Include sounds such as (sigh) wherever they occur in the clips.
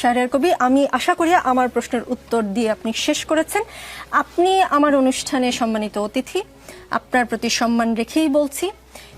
শাহরিয়ার কবি, আমি আশা করি আমার প্রশ্নের উত্তর দিয়ে আপনি শেষ করেছেন। আপনি আমার অনুষ্ঠানে সম্মানিত অতিথি, আপনার প্রতি সম্মান রেখেই বলছি।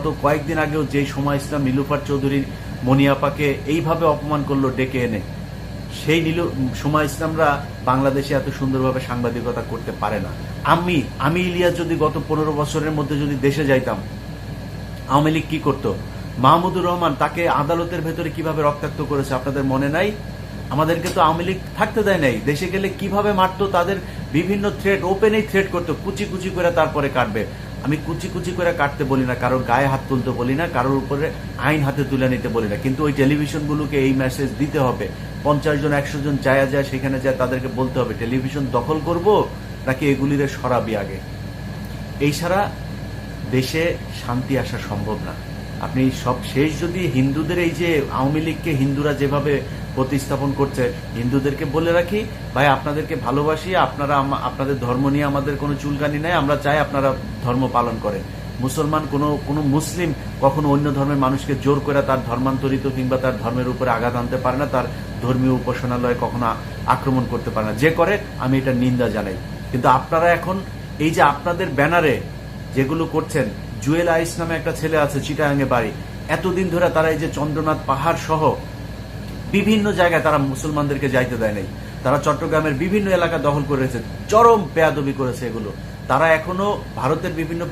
গত কয়েকদিন আগেও যে সময় ইসলাম নীলুফার চৌধুরীর মনিয়াপাকে এইভাবে অপমান করল ডেকে এনে, সেই নীলু, সময় ইসলামরা বাংলাদেশে এত সুন্দরভাবে সাংবাদিকতা করতে পারে না। আমি আমি ইলিয়াস যদি গত পনেরো বছরের মধ্যে যদি দেশে যাইতাম, আওয়ামী লীগ কি করতো? মাহমুদুর রহমান তাকে আদালতের ভেতরে কীভাবে রক্তাক্ত করেছে আপনাদের মনে নাই? আমাদেরকে তো আওয়ামী লীগ থাকতে দেয় নাই। দেশে গেলে কীভাবে মারতো? তাদের বিভিন্ন থ্রেট ওপেনেই থ্রেট করতো। কুচি কুচি করে তারপরে কাটবে। আমি কুচি কুচি করে কাটতে বলি না, কারোর গায়ে হাত তুলতে বলি না, কারোর উপরে আইন হাতে তুলে নিতে বলি না। কিন্তু ওই টেলিভিশনগুলোকে এই মেসেজ দিতে হবে। পঞ্চাশ জন, একশো জন যায় যায়, সেখানে যায় তাদেরকে বলতে হবে, টেলিভিশন দখল করব নাকি এগুলিরে সরাবি আগে? এই ছাড়া দেশে শান্তি আসা সম্ভব না। আপনি সব শেষ যদি হিন্দুদের এই যে আওয়ামী লীগকে হিন্দুরা যেভাবে প্রতিস্থাপন করছে, হিন্দুদেরকে বলে রাখি, ভাই, আপনাদেরকে ভালোবাসি, আপনারা আপনাদের ধর্ম নিয়ে আমাদের কোনো চুলকানি নাই, আমরা চাই আপনারা ধর্ম পালন করেন। মুসলমান কোনো কোনো মুসলিম কখনো অন্য ধর্মের মানুষকে জোর করে তার ধর্মান্তরিত কিংবা তার ধর্মের উপরে আঘাত আনতে পারে না, তার ধর্মীয় উপাসনালয়ে কখনো আক্রমণ করতে পারে না। যে করে, আমি এটা নিন্দা জানাই। কিন্তু আপনারা এখন এই যে আপনাদের ব্যানারে যেগুলো করছেন জুয়েল আইস নামে একটা ছেলে আছে চিটাগাঙ্গে বাড়ি। এতদিন ধরে তারা এই যে চন্দ্রনাথ পাহাড় সহ বিভিন্ন জায়গায় তারা মুসলমানদেরকে যাইতে দেয় নাই। তারা চট্টগ্রামের বিভিন্ন এলাকা দখল করেছে চরম পেয়াদবি করেছে এগুলো। তারা এখনও ভারতের বিভিন্ন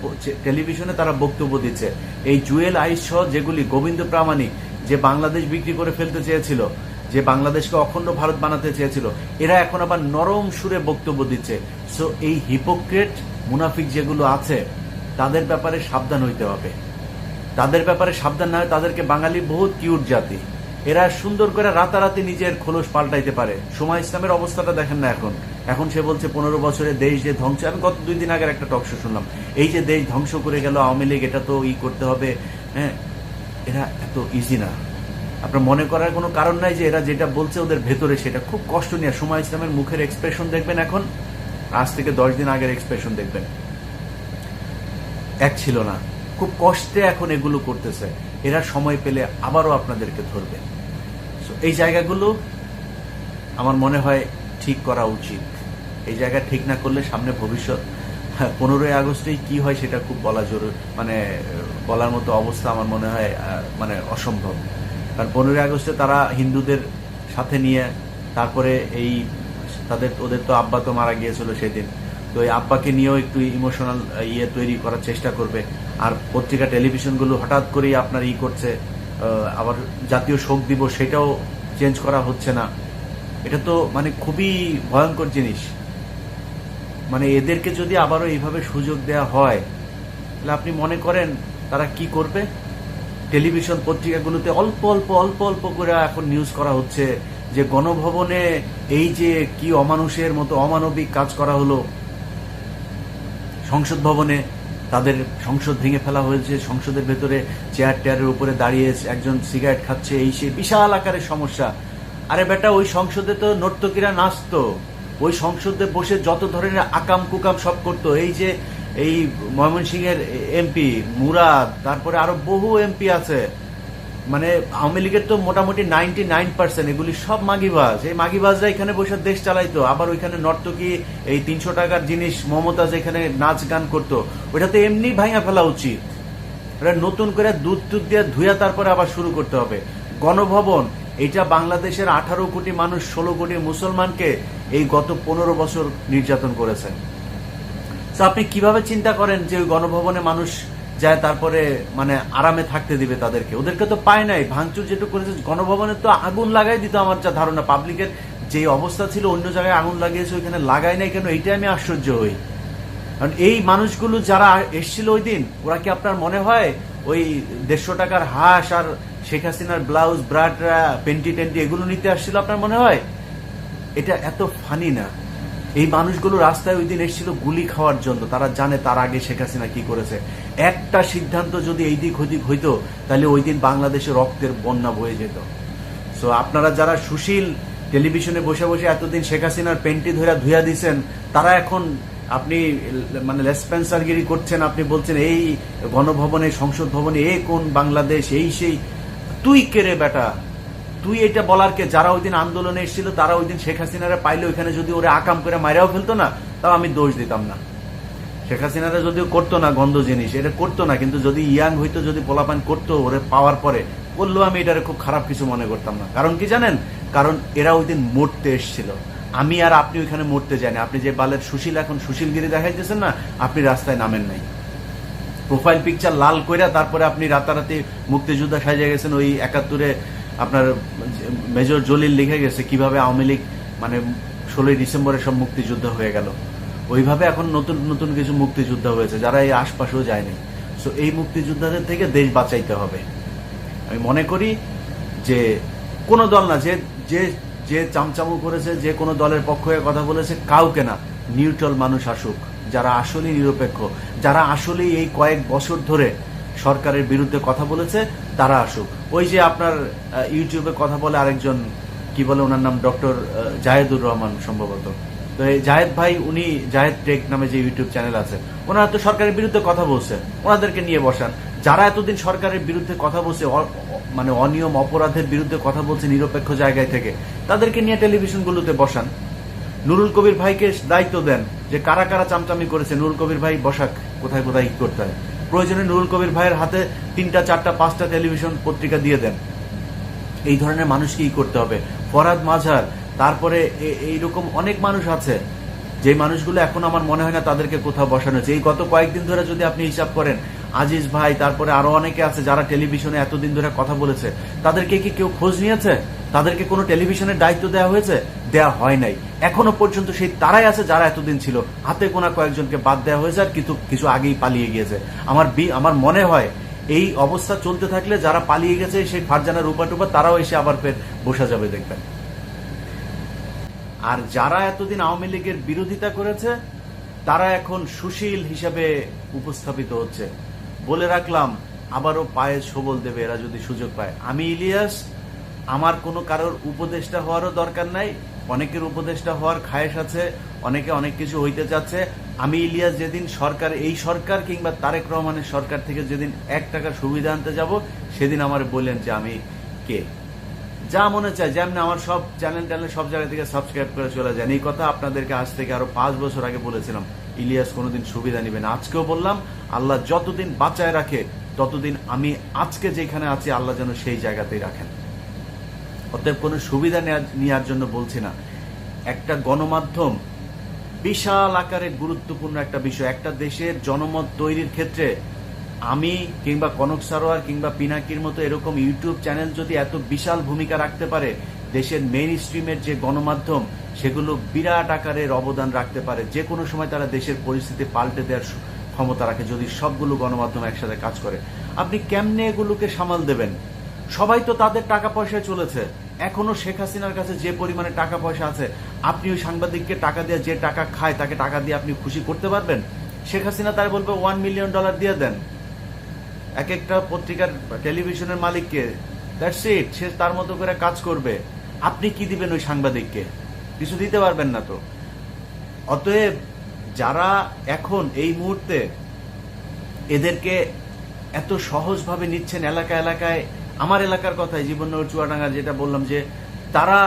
টেলিভিশনে তারা বক্তব্য দিচ্ছে। এই জুয়েল আইস সহ যেগুলি গোবিন্দ প্রামাণিক, যে বাংলাদেশ বিক্রি করে ফেলতে চেয়েছিল, যে বাংলাদেশকে অখণ্ড ভারত বানাতে চেয়েছিল, এরা এখন আবার নরম সুরে বক্তব্য দিচ্ছে। সো এই হিপোক্রেট মুনাফিক যেগুলো আছে তাদের ব্যাপারে সাবধান হইতে হবে। তাদের ব্যাপারে সাবধান না হয় তাদেরকে বাঙালি বহুত কিউট জাতি। এরা সুন্দর করে রাতারাতি নিজের খোলস পাল্টাইতে পারে। সময় ইসলামের অবস্থাটা দেখেন না এখন। এখন সে বলছে, পনেরো বছরে দেশ যে ধ্বংস আমি গত দুই দিন আগের একটা টকশো শুনলাম। এই যে দেশ ধ্বংস করে গেল, আওয়ামী লীগ এটা তো ই করতে হবে। হ্যাঁ এরা এত ইজি না। আপনার মনে করার কোনো কারণ নাই যে এরা যেটা বলছে ওদের ভেতরে সেটা। খুব কষ্ট নিয়ে সময় ইসলামের মুখের এক্সপ্রেশন দেখবেন এখন। আজ থেকে দশ দিন আগের এক্সপ্রেশন দেখবেন। এক ছিল না। খুব কষ্টে এখন এগুলো করতেছে। এরা সময় পেলে আবারও আপনাদেরকে ধরবে। এই জায়গাগুলো আমার মনে হয় ঠিক করা উচিত। এই জায়গা ঠিক না করলে সামনে ভবিষ্যৎ হ্যাঁ, পনেরোই আগস্টেই কি হয় সেটা খুব বলা জরুরি মানে বলার মতো অবস্থা আমার মনে হয় মানে অসম্ভব। কারণ পনেরোই আগস্টে তারা হিন্দুদের সাথে নিয়ে তারপরে এই তাদের ওদের তো আব্বা তো মারা গিয়েছিল সেদিন। তো এই আব্বাকে নিয়েও একটু ইমোশনাল ইয়ে তৈরি করার চেষ্টা করবে। আর পত্রিকা, টেলিভিশনগুলো হঠাৎ করেই আপনার ই করছে আবার জাতীয় শোক দিবস, সেটাও চেঞ্জ করা হচ্ছে না। এটা তো মানে খুবই ভয়ঙ্কর জিনিস। মানে এদেরকে যদি আবারও এইভাবে সুযোগ দেয়া হয়, তাহলে আপনি মনে করেন তারা কি করবে? টেলিভিশন পত্রিকাগুলোতে অল্প অল্প অল্প অল্প করে এখন নিউজ করা হচ্ছে যে গণভবনে এই যে কি অমানুষের মতো অমানবিক কাজ করা হলো সংসদ ভবনে তাদের সংসদ ভেঙে ফেলা হয়েছে। সংসদের ভেতরে চেয়ার টেয়ারের উপরে দাঁড়িয়ে একজন সিগারেট খাচ্ছে। এই সে বিশাল আকারের সমস্যা। আরে বেটা, ওই সংসদে তো নর্তকীরা নাচতো। ওই সংসদে বসে যত ধরনের আকাম কুকাম সব করতো। এই যে, এই ময়মনসিংহের এমপি মুরাদ, তারপরে আরও বহু এমপি আছে। মানে আওয়ামী লীগের তো মোটামুটি নাইনটি নাইন পার্সেন্ট এগুলি সব মাগিবাজ। এই মাগিবাজরা এখানে বসে দেশ চালাইতো, আবার ওইখানে নর্তকী, এই তিনশো টাকার জিনিস, মমতাজ এখানে নাচ গান করতো। ওইটা তো এমনি ভাঙা ফেলা উচিত। ওটা নতুন করে দুধ টুধ দিয়ে ধুয়া তারপরে আবার শুরু করতে হবে। গণভবন, এটা বাংলাদেশের আঠারো কোটি মানুষ, ষোলো কোটি মুসলমানকে এই গত পনেরো বছর নির্যাতন করেছেন তো আপনি কীভাবে চিন্তা করেন যে ওই গণভবনে মানুষ যায় তারপরে মানে আরামে থাকতে দিবে তাদেরকে। ওদেরকে তো পায় নাই। ভাঙচুর যেটুকু করেছে, গণভবনে তো আগুন লাগাই দিত আমার যা ধারণা। পাবলিকের যে অবস্থা ছিল, অন্য জায়গায় আগুন লাগিয়েছে, ওইখানে লাগাই নাই কেন? এইটাই আমি আশ্চর্য হই। কারণ এই মানুষগুলো যারা এসছিল ওই দিন, ওরা কি আপনার মনে হয় ওই দেড়শো টাকার হাঁস আর শেখ হাসিনার ব্লাউজ ব্রাডরা পেন্টি টেন্টি এগুলো নিতে আসছিল আপনার মনে হয়? এটা এত ফানি না। এই মানুষগুলো রাস্তায় ওই দিন এসেছিল গুলি খাওয়ার জন্য। তারা জানে তার আগে শেখ হাসিনা কি করেছে। একটা সিদ্ধান্ত যদি এই দিক ওই দিক হইতো, তাহলে ওই দিন বাংলাদেশে রক্তের বন্যা বয়ে যেত। সো আপনারা যারা সুশীল টেলিভিশনে বসে বসে এতদিন শেখ হাসিনার পেন্টি ধরে ধুয়া দিছেন, তারা এখন আপনি মানে লেসপেন্সারগিরি করছেন, আপনি বলছেন, এই গণভবনে, সংসদ ভবনে, এ কোন বাংলাদেশ, এই সেই তুই কেরে বেটা? তুই এটা বলার কে যারা ওই দিন আন্দোলনে এসেছিল, তারা ওই দিন শেখ হাসিনারা পাইলে ওইখানে যদি ওরা আকাম করে মারাও ফেলতো না, তাও আমি দোষ দিতাম না। শেখ হাসিনারা যদিও করতো না গন্ধ জিনিস, এটা করতো না, কিন্তু যদি ইয়াং হইতো, যদি পোলাপান করতো ওরে পাওয়ার পরে করলেও আমি এটারে খুব খারাপ কিছু মনে করতাম না। কারণ কি জানেন? কারণ এরা ওই দিন মরতে এসেছিল। আমি আর আপনি ওইখানে মরতে যাইনি আপনি যে বালের সুশীল এখন সুশীলগিরি দেখাইতেছেন না, আপনি রাস্তায় নামেন নাই। প্রোফাইল পিকচার লাল কইরা তারপরে আপনি রাতারাতি মুক্তিযোদ্ধা সাজিয়ে গেছেন ওই একাত্তরে আপনার মেজর জলিল লিখে গেছে কীভাবে আওয়ামী লীগ মানে ষোলোই ডিসেম্বরে সব মুক্তিযুদ্ধ হয়ে গেল। ওইভাবে এখন নতুন নতুন কিছু মুক্তিযুদ্ধ হয়েছে, যারা এই আশপাশেও যায়নি। সো এই মুক্তিযোদ্ধাদের থেকে দেশ বাঁচাইতে হবে। আমি মনে করি যে কোনো দল না, যে যে যে চামচামু করেছে, যে কোনো দলের পক্ষ হয়ে কথা বলেছে, কাউকে না, নিউট্রাল মানুষ আসুক, যারা আসলেই নিরপেক্ষ, যারা আসলেই এই কয়েক বছর ধরে সরকারের বিরুদ্ধে কথা বলেছে, তারা আসুক। ওই যে আপনার ইউটিউবে কথা বলে আরেকজন, কি বলে ওনার নাম, ডক্টর জাহেদুর রহমান সম্ভবত। তো এই জাহেদ ভাই, উনি জাহেদ টেক নামে যে ইউটিউব চ্যানেল আছে, ওনারা তো সরকারের বিরুদ্ধে কথা বলছে, ওনাদেরকে নিয়ে বসান। যারা এতদিন সরকারের বিরুদ্ধে কথা বলছে মানে অনিয়ম, অপরাধের বিরুদ্ধে কথা বলছে নিরপেক্ষ জায়গায় থেকে, তাদেরকে নিয়ে টেলিভিশনগুলোতে বসান। নুরুল কবির ভাইকে দায়িত্ব দেন যে কারা কারা চামচামি করেছে। নুরুল কবির ভাই বসাক, কোথায় কোথায় করতে হয়। প্রয়োজনে নুরুল কবির ভাইয়ের হাতে তিনটা, চারটা, পাঁচটা টেলিভিশন পত্রিকা দিয়ে দেন। এই ধরনের মানুষকেই করতে হবে। ফরাদ মাঝার তারপরে এইরকম অনেক মানুষ আছে, যে মানুষগুলো এখন আমার মনে হয় না তাদেরকে কোথাও বসানো হয়েছে। এই গত কয়েকদিন ধরে যদি আপনি হিসাব করেন আজিজ ভাই, তারপরে আরও অনেকে আছে যারা টেলিভিশনে এতদিন ধরে কথা বলেছে। তাদেরকে কি কেউ খোঁজ নিয়েছে? তাদেরকে কোনো টেলিভিশনের দায়িত্ব দেওয়া হয়েছে? দেওয়া হয় নাই। এখনও পর্যন্ত সেই তারাই আছে যারা এতদিন ছিল। হাতে গোনা কয়েকজনকে বাদ দেওয়া হয়েছে আর কিছু কিছু আগেই পালিয়ে গিয়েছে। আমার বি- আমার মনে হয় এই অবস্থা চলতে থাকলে যারা পালিয়ে গেছে, সেই ফারজানা রূপা টুপা, তারাও এসে আবার ফের বসা যাবে দেখবেন। আর যারা এতদিন আওয়ামী লীগের বিরোধিতা করেছে, তারা এখন সুশীল হিসাবে উপস্থাপিত হচ্ছে। বলে রাখলাম, আবারও পায়ে সবল দেবে, এরা যদি সুযোগ পায়। আমি ইলিয়াস, আমার কোনো কারোর উপদেষ্টা হওয়ারও দরকার নাই, অনেকের উপদেষ্টা হওয়ার খায়েশ আছে, অনেকে অনেক কিছু হইতে চাচ্ছে আমি ইলিয়াস যেদিন সরকার, এই সরকার কিংবা তারেক রহমানের সরকার থেকে যেদিন এক টাকার সুবিধা আনতে যাব, সেদিন আমার বললেন যে আমি কে? যা মনে চায়, যেমন আমার সব চ্যানেল ট্যানেল সব জায়গা থেকে সাবস্ক্রাইব করে চলে যান। এই কথা আপনাদেরকে আজ থেকে আরও পাঁচ বছর আগে বলেছিলাম। ইলিয়াস কোনোদিন সুবিধা নেবেন আজকেও বললাম, আল্লাহ যতদিন বাঁচায় রাখে, ততদিন আমি আজকে যেখানে আছি, আল্লাহ যেন সেই জায়গাতেই রাখেন। অতএব কোনো সুবিধা নেওয়ার জন্য বলছি না। একটা গণমাধ্যম বিশাল আকারে গুরুত্বপূর্ণ একটা বিষয়। একটা দেশের জনমত তৈরির ক্ষেত্রে আমি কিংবা কনক সারোয়ার কিংবা পিনাকির মতো এরকম ইউটিউব চ্যানেল যদি এত বিশাল ভূমিকা রাখতে পারে, দেশের মেইন স্ট্রিমের যে গণমাধ্যম সেগুলো বিরাট আকারের অবদান রাখতে পারে। যে কোনো সময় তারা দেশের পরিস্থিতি পাল্টে দেওয়ার ক্ষমতা রাখে যদি সবগুলো গণমাধ্যম একসাথে কাজ করে। আপনি কেমনে এগুলোকে সামাল দেবেন? সবাই তো তাদের টাকা পয়সায় চলেছে। এখনও শেখ হাসিনার কাছে যে পরিমাণে টাকা পয়সা আছে, আপনি ওই সাংবাদিককে টাকা দিয়ে যে টাকা খায়, তাকে টাকা দিয়ে আপনি খুশি করতে পারবেন? শেখ হাসিনা তাই বলবে ওয়ান মিলিয়ন ডলার দিয়ে দেন। এক একটা পত্রিকার, টেলিভিশনের মালিককে। দ্যাটস ইট সে তার মতো করে কাজ করবে। আপনি কি দিবেন ওই সাংবাদিককে? কিছু দিতে পারবেন না তো। অতএব যারা এখন এই মুহূর্তে এদেরকে এত সহজভাবে নিচ্ছেন এলাকা এলাকায়, আমার এলাকার কথাই, জীবননগর চুয়াডাঙ্গা যেটা বললাম যে, তারা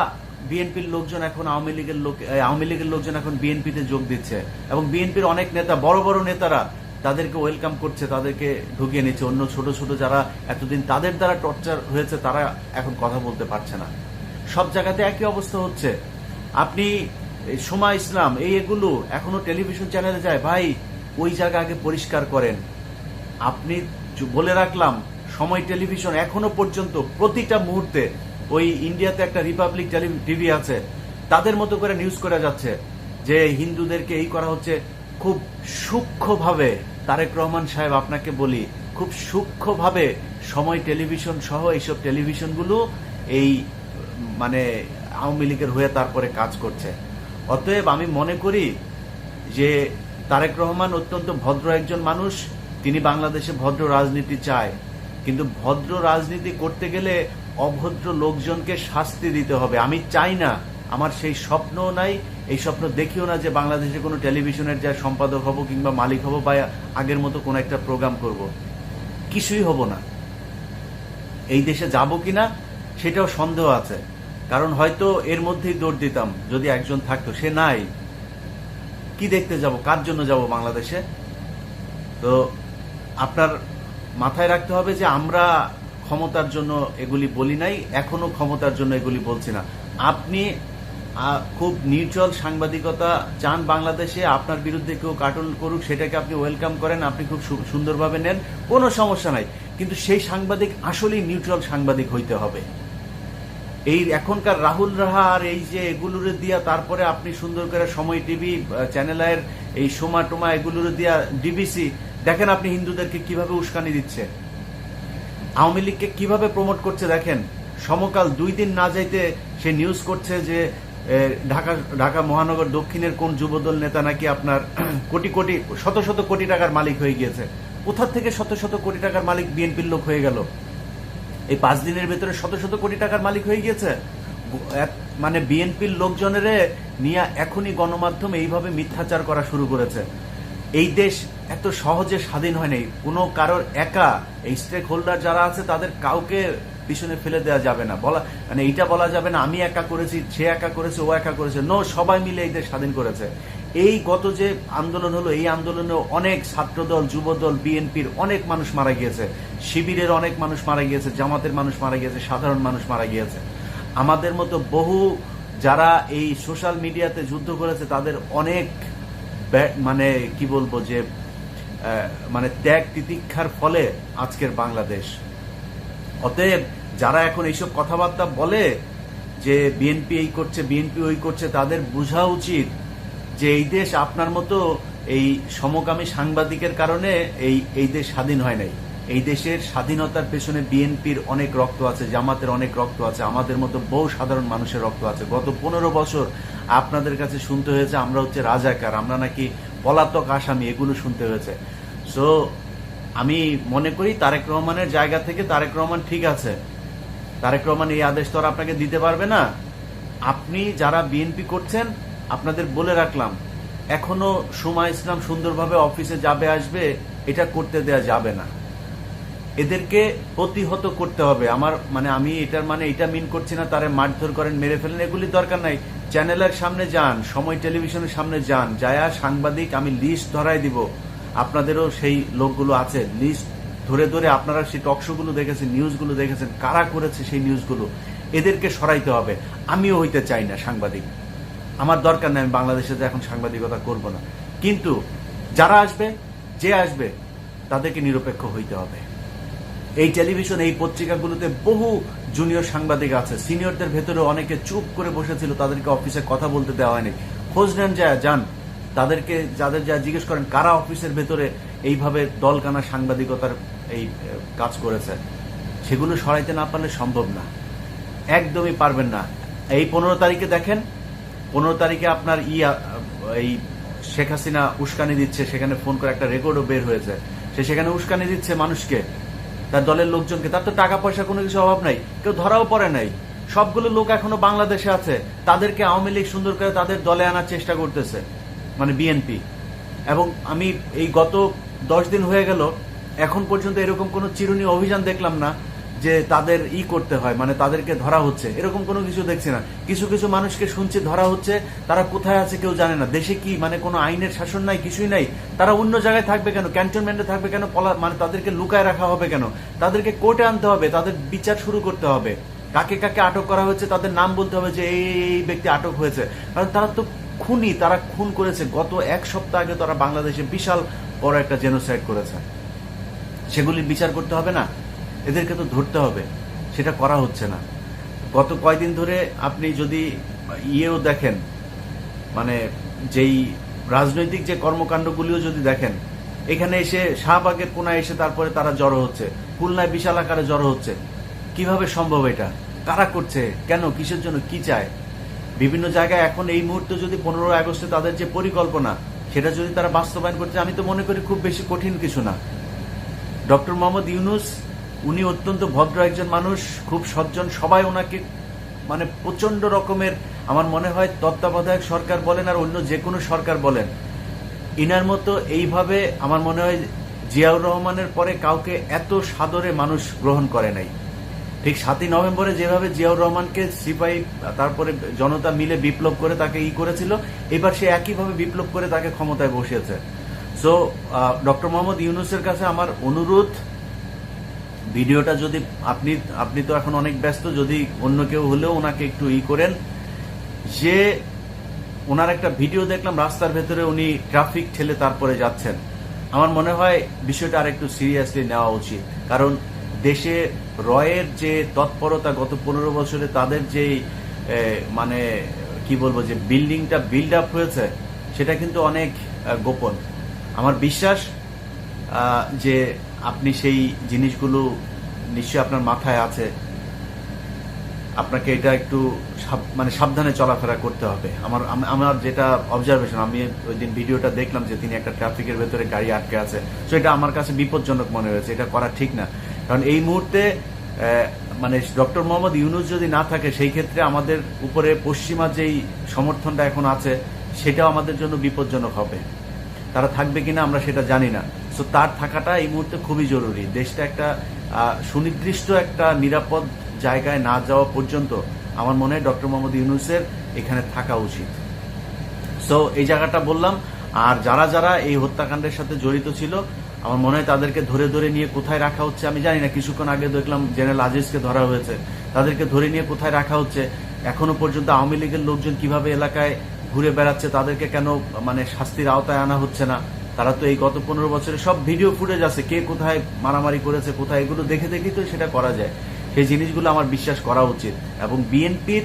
বিএনপির লোকজন এখন আওয়ামী লীগের লোক আওয়ামী লীগের লোকজন এখন বিএনপিতে যোগ দিচ্ছে এবং বিএনপির অনেক নেতা, বড় বড় নেতারা তাদেরকে ওয়েলকাম করছে, তাদেরকে ঢুকিয়ে নিচ্ছে। অন্য ছোট ছোট যারা এতদিন তাদের দ্বারা টর্চার হয়েছে, তারা এখন কথা বলতে পারছে না। সব জায়গাতে একই অবস্থা হচ্ছে। আপনি, এই সোমা ইসলাম, এই এগুলো এখনও টেলিভিশন চ্যানেলে যায়। ভাই, ওই জায়গা আগে পরিষ্কার করেন। আপনি বলে রাখলাম, সময় টেলিভিশন এখনও পর্যন্ত প্রতিটা মুহূর্তে ওই ইন্ডিয়াতে একটা রিপাবলিক টিভি আছে। তাদের মতো করে নিউজ করা যাচ্ছে যে হিন্দুদেরকে এই করা হচ্ছে। খুব সূক্ষ্মভাবে তারেক রহমান সাহেব আপনাকে বলি, খুব সূক্ষ্মভাবে সময় টেলিভিশন সহ এইসব টেলিভিশনগুলো এই মানে আওয়ামী লীগের হয়ে তারপরে কাজ করছে। অতএব আমি মনে করি যে তারেক রহমান অত্যন্ত ভদ্র একজন মানুষ, তিনি বাংলাদেশে ভদ্র রাজনীতি চায়। কিন্তু ভদ্র রাজনীতি করতে গেলে অভদ্র লোকজনকে শাস্তি দিতে হবে। আমি চাই না, আমার সেই স্বপ্নও নাই, এই স্বপ্ন দেখিও না যে বাংলাদেশে কোনো টেলিভিশনের যা সম্পাদক হব কিংবা মালিক হব বা আগের মতো কোনো একটা প্রোগ্রাম করব। কিছুই হব না। এই দেশে যাব কিনা, সেটাও সন্দেহ আছে। কারণ হয়তো এর মধ্যেই দৌড় দিতাম, যদি একজন থাকতো। সে নাই। কি দেখতে যাব? কার জন্য যাব বাংলাদেশে? তো আপনার মাথায় রাখতে হবে যে আমরা ক্ষমতার জন্য এগুলি বলি নাই, এখনও ক্ষমতার জন্য এগুলি বলছি না। আপনি খুব নির্জল সাংবাদিকতা চান বাংলাদেশে, আপনার বিরুদ্ধে কেউ কার্টুন করুক, সেটাকে আপনি ওয়েলকাম করেন, আপনি খুব সুন্দরভাবে নেন, কোনো সমস্যা নাই। কিন্তু সেই সাংবাদিক আসলেই নিউট্রাল সাংবাদিক হইতে হবে। এই এখনকার রাহুল রাহা আর এই যে এগুলোর দিয়া তারপরে আপনি সুন্দর করে সময় টিভি চ্যানেলের এই সোমা টোমা এগুলোর দিয়া ডিবিসি দেখেন আপনি হিন্দুদেরকে কীভাবে উস্কানি দিচ্ছে। আওয়ামী লীগকে কীভাবে প্রমোট করছে দেখেন। সমকাল দুই দিন না যাইতে সে নিউজ করছে যে ঢাকা ঢাকা মহানগর দক্ষিণের কোন যুবদল নেতা নাকি আপনার (clears throat) কোটি কোটি, শত শত কোটি টাকার মালিক হয়ে গিয়েছে। কোথা থেকে শত শত কোটি টাকার মালিক বিএনপির লোক হয়ে গেল? এই পাঁচ দিনের ভেতরে শত শত কোটি টাকার মালিক হয়ে গিয়েছে। মানে বিএনপির লোকজনের নিয়ে এখনই গণমাধ্যম এইভাবে মিথ্যাচার করা শুরু করেছে। এই দেশ এত সহজে স্বাধীন হয় নাই। কোনো কারোর একা এই স্টেক হোল্ডার যারা আছে তাদের কাউকে পিছনে ফেলে দেওয়া যাবে না। বলা মানে এইটা বলা যাবে না, আমি একা করেছি, সে একা করেছে, ও একা করেছে। নো সবাই মিলে এই দেশ স্বাধীন করেছে। এই গত যে আন্দোলন হলো, এই আন্দোলনে অনেক ছাত্রদল, যুবদল, বিএনপির অনেক মানুষ মারা গিয়েছে। শিবিরের অনেক মানুষ মারা গিয়েছে, জামাতের মানুষ মারা গিয়েছে, সাধারণ মানুষ মারা গিয়েছে। আমাদের মতো বহু যারা এই সোশ্যাল মিডিয়াতে যুদ্ধ করেছে, তাদের অনেক মানে কি বলব যে মানে ত্যাগ তিতিক্ষার ফলে আজকের বাংলাদেশ। অতএব যারা এখন এইসব কথাবার্তা বলে যে বিএনপি এই করছে, বিএনপি ওই করছে, তাদের বোঝা উচিত যে এই দেশ আপনার মতো এই সমকামী সাংবাদিকের কারণে এই এই দেশ স্বাধীন হয় নাই। এই দেশের স্বাধীনতার পেছনে বিএনপির অনেক রক্ত আছে, জামাতের অনেক রক্ত আছে, আমাদের মতো বহু সাধারণ মানুষের রক্ত আছে। গত পনেরো বছর আপনাদের কাছে শুনতে হয়েছে, আমরা হচ্ছে রাজাকার, আমরা নাকি পলাতক আসামি, এগুলো শুনতে হয়েছে। সো আমি মনে করি তারেক রহমানের জায়গা থেকে তারেক রহমান ঠিক আছে। তারেক রহমান এই আদেশ তো আর আপনাকে দিতে পারবে না। আপনি যারা বিএনপি করছেন আপনাদের বলে রাখলাম, এখনও সুমা ইসলাম সুন্দরভাবে অফিসে যাবে আসবে, এটা করতে দেয়া যাবে না। এদেরকে প্রতিহত করতে হবে। আমার মানে আমি এটার মানে এটা মিন করছি না, তারা মারধর করেন, মেরে ফেলেন, এগুলি দরকার নাই। চ্যানেলের সামনে যান, সময় টেলিভিশনের সামনে যান। যায়া সাংবাদিক, আমি লিস্ট ধরাই দিব। আপনাদেরও সেই লোকগুলো আছে। লিস্ট ধরে ধরে আপনারা সেই টকশোগুলো দেখেছেন, নিউজগুলো দেখেছেন, কারা করেছে সেই নিউজগুলো। এদেরকে সরাইতে হবে। আমিও হইতে চাই না সাংবাদিক। আমার দরকার নেই, আমি বাংলাদেশে যে এখন সাংবাদিকতা করব না। কিন্তু যারা আসবে, যে আসবে, তাদেরকে নিরপেক্ষ হইতে হবে। এই টেলিভিশন, এই পত্রিকাগুলোতে বহু জুনিয়র সাংবাদিক আছে। সিনিয়রদের ভেতরে অনেকে চুপ করে বসেছিল, তাদেরকে অফিসে কথা বলতে দেওয়া হয়নি। খোঁজ নেন যা যান, তাদেরকে, যাদের যা জিজ্ঞেস করেন, কারা অফিসের ভেতরে এইভাবে দলকানা সাংবাদিকতার এই কাজ করেছে? সেগুলো সরাইতে না পারলে সম্ভব না। একদমই পারবেন না। এই পনেরো তারিখে দেখেন পনেরো তারিখে আপনার ই এই শেখ হাসিনা উস্কানি দিচ্ছে, সেখানে ফোন করে একটা রেকর্ডও বের হয়েছে। সে সেখানে উস্কানি দিচ্ছে মানুষকে, তার দলের লোকজনকে। তার তো টাকা পয়সা কোনো কিছু অভাব নাই, কেউ ধরাও পড়ে নাই। সবগুলো লোক এখনও বাংলাদেশে আছে, তাদেরকে আওয়ামী লীগ সুন্দর করে তাদের দলে আনার চেষ্টা করতেছে মানে বিএনপি এবং আমি এই গত দশ দিন হয়ে গেল, এখন পর্যন্ত এরকম কোনো চিরুনি অভিযান দেখলাম না যে তাদের ই করতে হয় মানে তাদেরকে ধরা হচ্ছে। এরকম কোনো কিছু দেখছি না। কিছু কিছু মানুষকে শুনছি ধরা হচ্ছে, তারা কোথায় আছে কেউ জানে না। দেশে কি মানে কোনো আইনের শাসন নাই, কিছুই নাই, তারা অন্য জায়গায় থাকবে কেন? ক্যান্টনমেন্টে থাকবে কেন? মানে তাদেরকে লুকায় রাখা হবে কেন? তাদেরকে কোর্টে আনতে হবে, তাদের বিচার শুরু করতে হবে। কাকে কাকে আটক করা হয়েছে, তাদের নাম বলতে হবে যে এই, এই- ব্যক্তি আটক হয়েছে। কারণ তারা তো খুনি, তারা খুন করেছে। গত এক সপ্তাহ আগে তারা বাংলাদেশে বিশাল বড় একটা জেনোসাইড করেছে। সেগুলি বিচার করতে হবে না? এদেরকে তো ধরতে হবে, সেটা করা হচ্ছে না। গত কয়দিন ধরে আপনি যদি ইয়েও দেখেন মানে যেই রাজনৈতিক যে কর্মকাণ্ডগুলিও যদি দেখেন, এখানে এসে শাহবাগের কোনায় এসে তারপরে তারা জড়ো হচ্ছে, খুলনায় বিশাল আকারে জড়ো হচ্ছে, কীভাবে সম্ভব এটা? কারা করছে? কেন? কিসের জন্য? কি চায়? বিভিন্ন জায়গায় এখন এই মুহূর্তে যদি পনেরো আগস্টে তাদের যে পরিকল্পনা, সেটা যদি তারা বাস্তবায়ন করছে আমি তো মনে করি খুব বেশি কঠিন কিছু না। ডক্টর মোহাম্মদ ইউনুস উনি অত্যন্ত ভদ্র একজন মানুষ, খুব সজ্জন, সবাই ওনাকে মানে প্রচণ্ড রকমের আমার মনে হয় তত্ত্বাবধায়ক সরকার বলেন আর অন্য যে কোনো সরকার বলেন। ইনার মতো এইভাবে আমার মনে হয় জিয়াউর রহমানের পরে কাউকে এত সাদরে মানুষ গ্রহণ করে নাই। ঠিক সাতই নভেম্বরে যেভাবে জিয়াউর রহমানকে সিপাহী, তারপরে জনতা মিলে বিপ্লব করে তাকে ই করেছিল, এবার সে একইভাবে বিপ্লব করে তাকে ক্ষমতায় বসিয়েছে। সো ডক্টর মোহাম্মদ ইউনুসের কাছে আমার অনুরোধ ভিডিওটা যদি আপনি আপনি তো এখন অনেক ব্যস্ত, যদি অন্য কেউ হলেও ওনাকে একটু ই করেন। যে ওনার একটা ভিডিও দেখলাম, রাস্তার ভেতরে উনি ট্রাফিক ঠেলে তারপরে যাচ্ছেন। আমার মনে হয় বিষয়টা আর একটু সিরিয়াসলি নেওয়া উচিত। কারণ দেশে রয়ের যে তৎপরতা গত পনেরো বছরে, তাদের যে মানে কি বলব, যে বিল্ডিংটা বিল্ড আপ হয়েছে, সেটা কিন্তু অনেক গোপন। আমার বিশ্বাস যে আপনি সেই জিনিসগুলো নিশ্চয়ই আপনার মাথায় আছে। আপনাকে এটা একটু মানে সাবধানে চলাফেরা করতে হবে। আমার আমার যেটা অবজারভেশন আমি ওই দিন ভিডিওটা দেখলাম যে তিনি একটা ট্রাফিকের ভেতরে গাড়ি আটকে আছে। তো এটা আমার কাছে বিপজ্জনক মনে হয়েছে, এটা করা ঠিক না। কারণ এই মুহূর্তে মানে ডক্টর মোহাম্মদ ইউনুস যদি না থাকে, সেই ক্ষেত্রে আমাদের উপরে পশ্চিমা যেই সমর্থনটা এখন আছে, সেটাও আমাদের জন্য বিপজ্জনক হবে। তারা থাকবে কিনা আমরা সেটা জানি না। সো তার থাকাটা এই মুহূর্তে খুবই জরুরি। দেশটা একটা সুনির্দিষ্ট একটা নিরাপদ জায়গায় না যাওয়া পর্যন্ত আমার মনে হয় ডক্টর মোহাম্মদ ইউনুসের এখানে থাকা উচিত। সো এই জায়গাটা বললাম, আর যারা যারা এই হত্যাকাণ্ডের সাথে জড়িত ছিল, আমার মনে হয় তাদেরকে ধরে ধরে নিয়ে কোথায় রাখা হচ্ছে আমি জানি না। কিছুক্ষণ আগে দেখলাম জেনারেল আজিজকে ধরা হয়েছে। তাদেরকে ধরে নিয়ে কোথায় রাখা হচ্ছে, এখনও পর্যন্ত আওয়ামী লীগের লোকজন কীভাবে এলাকায় ঘুরে বেড়াচ্ছে, তাদেরকে কেন মানে শাস্তির আওতায় আনা হচ্ছে না? তারা তো এই গত পনেরো বছরে সব ভিডিও ফুটেজ আছে, কে কোথায় মারামারি করেছে, কোথায় এগুলো দেখে দেখেই তো সেটা করা যায়। সেই জিনিসগুলো আমার বিশ্বাস করা উচিত। এবং বিএনপির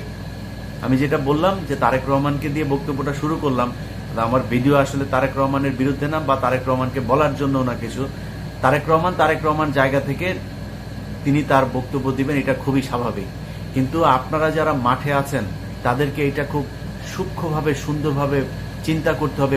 আমি যেটা বললাম যে তারেক রহমানকে দিয়ে বক্তব্যটা শুরু করলাম আমার ভিডিও আসলে তারেক রহমানের বিরুদ্ধে না, বা তারেক রহমানকে বলার জন্য না কিছু। তারেক রহমান তারেক রহমান জায়গা থেকে তিনি তার বক্তব্য দিবেন, এটা খুবই স্বাভাবিক। কিন্তু আপনারা যারা মাঠে আছেন, তাদেরকে এটা খুব সূক্ষ্মভাবে, সুন্দরভাবে চিন্তা করতে হবে।